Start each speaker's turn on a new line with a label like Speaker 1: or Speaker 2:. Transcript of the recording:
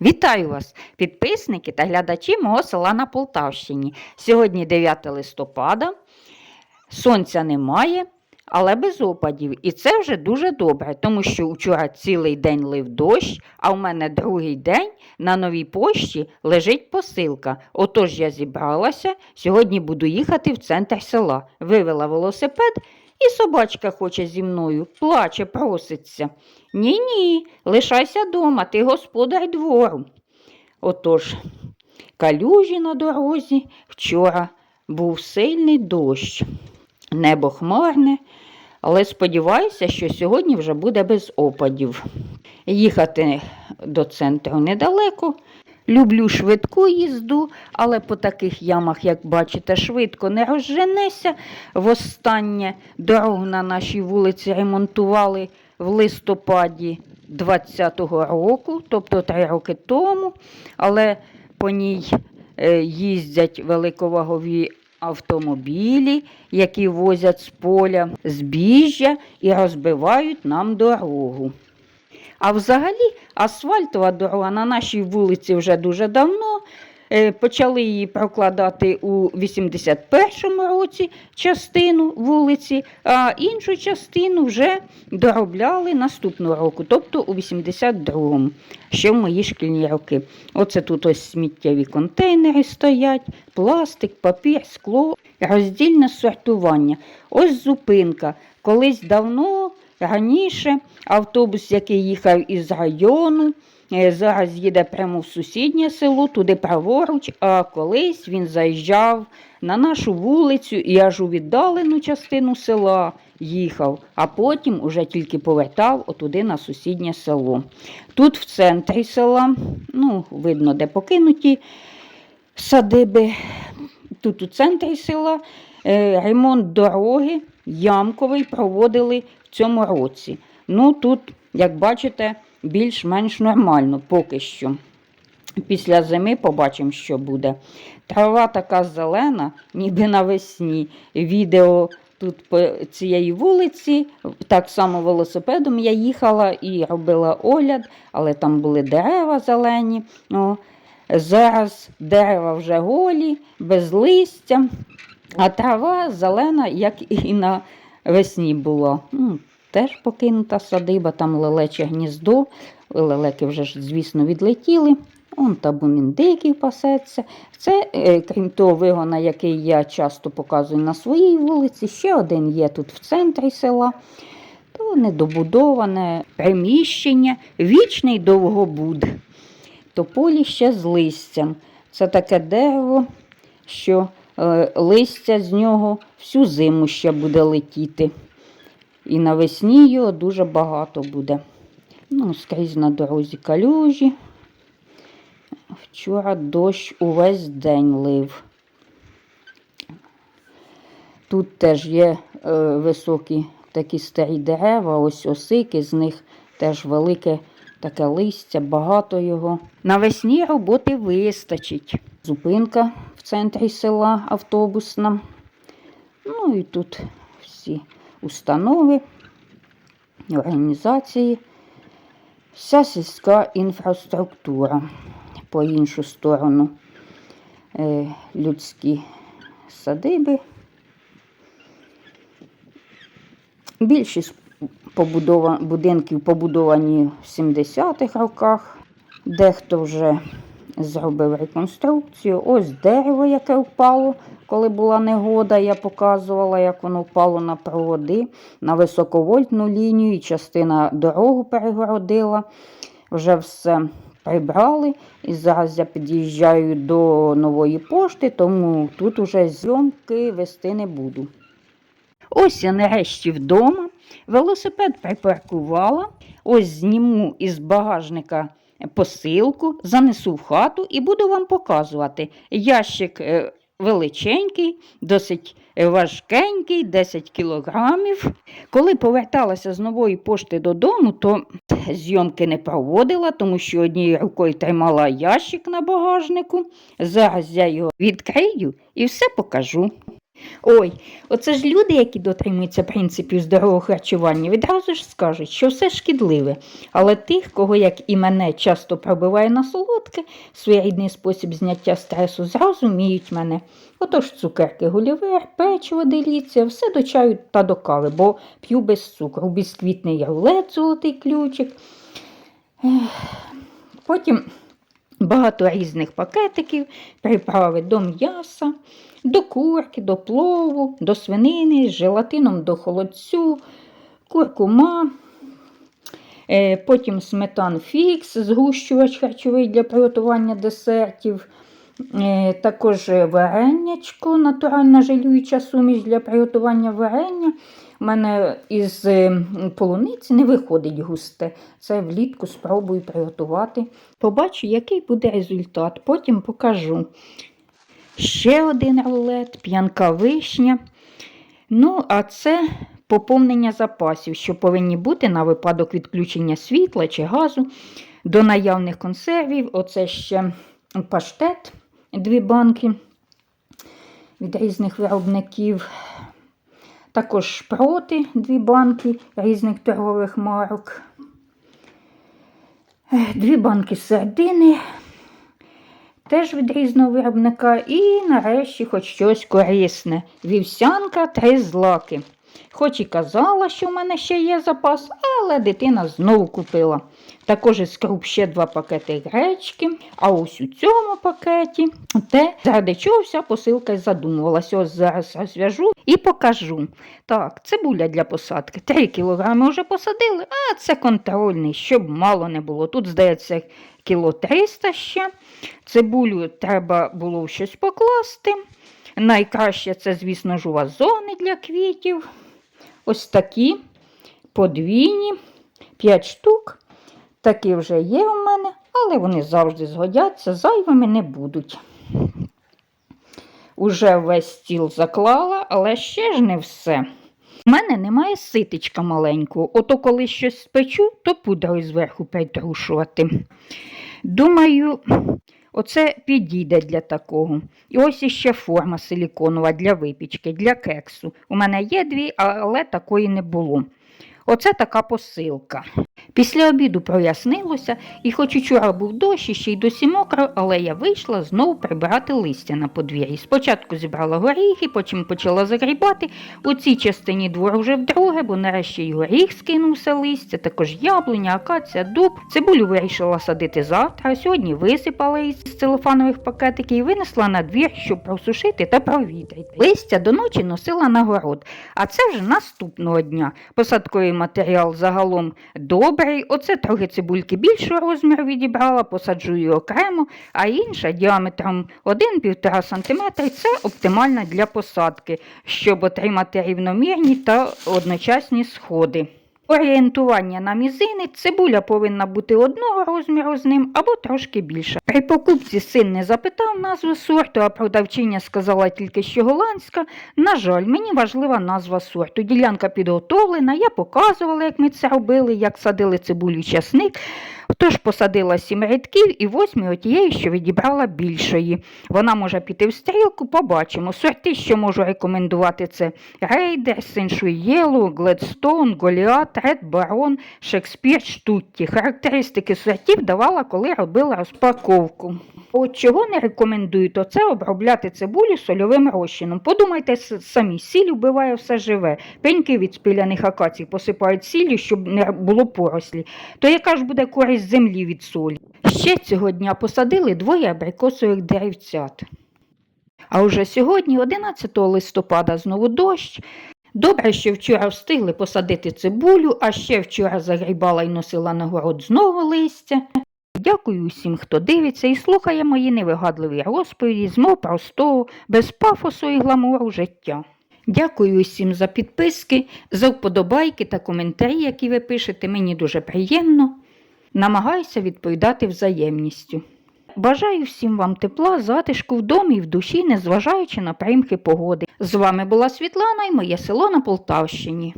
Speaker 1: Вітаю вас, підписники та глядачі мого села на Полтавщині. Сьогодні 9 листопада, сонця немає, але без опадів. І це вже дуже добре, тому що вчора цілий день лив дощ, а в мене другий день на новій пошті лежить посилка. Отож я зібралася, сьогодні буду їхати в центр села. Вивела велосипед і собачка хоче зі мною, плаче, проситься. Ні, ні, лишайся дома, ти господар двору. Отож, калюжі на дорозі вчора був сильний дощ, небо хмарне, але сподіваюся, що сьогодні вже буде без опадів. Їхати до центру недалеко. Люблю швидку їзду, але по таких ямах, як бачите, швидко не розженеся. Востаннє дорогу на нашій вулиці ремонтували в листопаді 20-го року, тобто три роки тому, але по ній е, їздять великовагові автомобілі, які возять з поля збіжжя і розбивають нам дорогу. А взагалі асфальтова дорога на нашій вулиці вже дуже давно. Е, Почали її прокладати у 81-му році частину вулиці, а іншу частину вже доробляли наступного року, тобто у 82-му, ще в мої шкільні роки. Оце тут ось сміттєві контейнери стоять, пластик, папір, скло, роздільне сортування. Ось зупинка. Колись давно, раніше, автобус, який їхав із району, Е, Зараз їде прямо в сусіднє село, туди праворуч, а колись він заїжджав на нашу вулицю і аж у віддалену частину села їхав, а потім уже тільки повертав отуди на сусіднє село. Тут в центрі села, ну, видно, де покинуті садиби, тут у центрі села е, ремонт дороги ямковий проводили в цьому році. Ну, тут, як бачите, більш-менш нормально поки що. Після зими побачимо, що буде. Трава така зелена, ніби навесні. Відео тут по цієї вулиці, так само велосипедом я їхала і робила огляд, але там були дерева зелені. О, зараз дерева вже голі, без листя, а трава зелена, як і навесні була. М, Теж покинута садиба, там лелече гніздо. Лелеки вже звісно, відлетіли. Он табун індиків пасеться. Це, е, крім того, вигона, який я часто показую на своїй вулиці, ще один є тут в центрі села. То недобудоване приміщення, вічний довгобуд. Тополіще з листям. Це таке дерево, що листя з нього всю зиму ще буде летіти. І навесні його дуже багато буде. Ну, скрізь на дорозі калюжі. Вчора дощ увесь день лив. Тут теж є е, високі такі старі дерева, ось осики, з них теж велике таке листя, багато його. Навесні роботи вистачить. Зупинка в центрі села автобусна. Ну і тут всі установи, організації, вся сільська інфраструктура. По іншу сторону е, людські садиби. Більшість побудова, будинків побудовані в 70-х роках, дехто вже зробив реконструкцію. Ось дерево, яке впало, коли була негода, я показувала, як воно впало на проводи, на високовольтну лінію, і частина дорогу перегородила. Вже все прибрали. І зараз я під'їжджаю до нової пошти, тому тут уже зйомки вести не буду. Ось я нарешті вдома. Велосипед припаркувала. Ось зніму із багажника посилку, занесу в хату і буду вам показувати. Ящик е, величенький, досить важкенький, 10 кілограмів. Коли поверталася з нової пошти додому, то зйомки не проводила, тому що однією рукою тримала ящик на багажнику. Зараз я його відкрию і все покажу. Ой, оце ж люди, які дотримуються принципів здорового харчування, відразу ж скажуть, що все шкідливе. Але тих, кого, як і мене, часто пробиває на солодке, своєрідний спосіб зняття стресу, зрозуміють мене. Отож цукерки гулівер, печиво деліція, все до чаю та до кави, бо п'ю без цукру, бісквітний рулет, золотий ключик. Потім багато різних пакетиків, приправи до м'яса, до курки, до плову, до свинини, з желатином до холодцю, куркума. Е, Потім сметан фікс, згущувач харчовий для приготування десертів. Е, Також варенячко, натуральна желююча суміш для приготування варення. У мене із е, полуниці не виходить густе. Це влітку спробую приготувати. Побачу, який буде результат. Потім покажу. Ще один рулет, п'янка вишня. Ну, а це поповнення запасів, що повинні бути на випадок відключення світла чи газу до наявних консервів. Оце ще паштет, дві банки від різних виробників. Також шпроти, дві банки різних торгових марок. Дві банки сердини, теж від різного виробника. І нарешті хоч щось корисне. Вівсянка три злаки. Хоч і казала, що в мене ще є запас, але дитина знову купила. Також із круп ще два пакети гречки, а ось у цьому пакеті те, заради чого вся посилка задумувалася. Ось зараз розв'яжу і покажу. Так, цибуля для посадки. 3 кілограми вже посадили, а це контрольний, щоб мало не було. Тут, здається, кіло 300 ще. Цибулю треба було щось покласти. Найкраще це, звісно ж, вазони для квітів. Ось такі подвійні, 5 штук. Такі вже є у мене, але вони завжди згодяться, зайвими не будуть. Уже весь стіл заклала, але ще ж не все. У мене немає ситечка маленького, ото коли щось спечу, то пудрою зверху притрушувати. Думаю, оце підійде для такого. І ось іще форма силіконова для випічки, для кексу. У мене є дві, але такої не було. Оце така посилка. Після обіду прояснилося, і хоч учора був дощ і ще й досі мокро, але я вийшла знову прибирати листя на подвір'ї. Спочатку зібрала горіхи, потім почала загрібати. У цій частині двору вже вдруге, бо нарешті й горіх скинувся листя, також яблуня, акація, дуб. Цибулю вирішила садити завтра, а сьогодні висипала із целофанових пакетиків і винесла на двір, щоб просушити та провітрити. Листя до ночі носила на город, а це вже наступного дня. Посадковий матеріал загалом добрий. Оце трохи цибульки більшого розміру відібрала, посаджу її окремо, а інша діаметром 1-1,5 см це оптимальна для посадки, щоб отримати рівномірні та одночасні сходи. Орієнтування на мізини цибуля повинна бути одного розміру з ним або трошки більша. При покупці син не запитав назву сорту, а продавчиня сказала тільки, що голландська. На жаль, мені важлива назва сорту. Ділянка підготовлена, я показувала, як ми це робили, як садили цибулю часник. Тож посадила сім рядків і восьмі отієї, що відібрала більшої. Вона може піти в стрілку, побачимо. Сорти, що можу рекомендувати, це Рейдер, Сеншуєлу, Гледстоун, Голіат, Ред Барон, Шекспір, Штутті. Характеристики сортів давала, коли робила розпаковку. От чого не рекомендую, то це обробляти цибулю сольовим розчином. Подумайте самі, сіль вбиває все живе. Пеньки від спіляних акацій посипають сіллю, щоб не було порослі. То яка ж буде користь землі від солі? Ще цього дня посадили двоє абрикосових деревцят. А уже сьогодні, 11 листопада, знову дощ. Добре, що вчора встигли посадити цибулю, а ще вчора загрібала і носила на город знову листя. Дякую усім, хто дивиться і слухає мої невигадливі розповіді з мого простого, без пафосу і гламуру життя. Дякую усім за підписки, за вподобайки та коментарі, які ви пишете. Мені дуже приємно. Намагаюся відповідати взаємністю. Бажаю всім вам тепла, затишку в домі і в душі, незважаючи на примхи погоди. З вами була Світлана і моє село на Полтавщині.